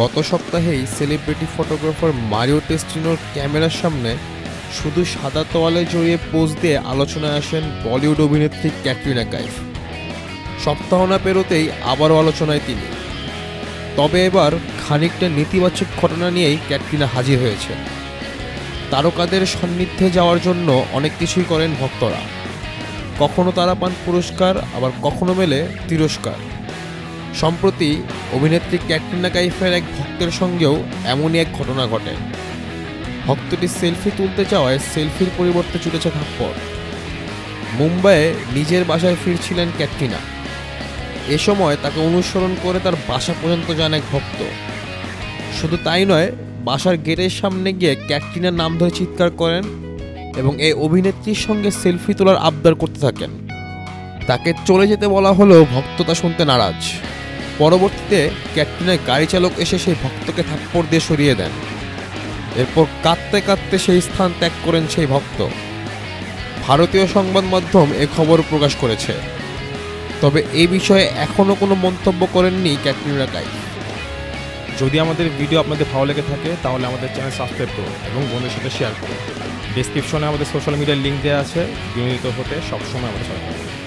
গত সপ্তাহেই celebrity photographer Mario টেস্টিনোর ক্যামেরার সামনে শুধু সাদা তোয়ালে জড়িয়ে পোজ দিয়ে আলোচনায় আসেন বলিউড অভিনেত্রী ক্যাটরিনা কাইফ। সপ্তাহ না পেরোতেই আবারও আলোচনায় তিনি। তবে এবার খানিকটা নেতিবাচক ঘটনা নিয়েই ক্যাটরিনা হাজির হয়েছে। তারকাদের সান্নিধ্যে যাওয়ার জন্য অনেক কিছুই করেন ভক্তরা। কখনো তারা পান পুরস্কার, আবার কখনো মেলে তিরস্কার। সম্প্রতি অভিনেত্রী ক্যাটরিনা কাইফের এক ভক্তের সঙ্গেও এমনই এক ঘটনা ঘটে। ভক্তটি সেলফি তুলতে চাওয়ায় সেলফির পরিবর্তে চুটেছে থাপ্পড়। মুম্বাইয়ে নিজের বাসায় ফিরছিলেন ক্যাটরিনা। এ সময় তাকে অনুসরণ করে তার বাসা পর্যন্ত যান এক ভক্ত। শুধু তাই নয়, বাসার গেটের সামনে গিয়ে ক্যাটরিনার নাম ধরে চিৎকার করেন এবং এই অভিনেত্রীর সঙ্গে সেলফি তোলার আবদার করতে থাকেন। তাকে চলে যেতে বলা হলেও ভক্ত তা শুনতে নারাজ। পরবর্তীতে ক্যাটরিনার গাড়ি চালক এসে সেই ভক্তকে থাপ্পড় দিয়ে সরিয়ে দেন। এরপর কাঁদতে কাঁদতে সেই স্থান ত্যাগ করেন সেই ভক্ত। ভারতীয় সংবাদ মাধ্যম এ খবর প্রকাশ করেছে। তবে এই বিষয়ে এখনও কোনো মন্তব্য করেননি ক্যাটরিনা কাইফ যদি আমাদের ভিডিও আপনাদের ভালো লেগে থাকে, তাহলে আমাদের চ্যানেল সাবস্ক্রাইব করুন এবং বন্ধুদের সাথে শেয়ার করুন। ডিসক্রিপশনে আমাদের সোশ্যাল মিডিয়ার লিঙ্ক দেওয়া আছে, বিনোদিত হতে সবসময় আমাদের থাকুন।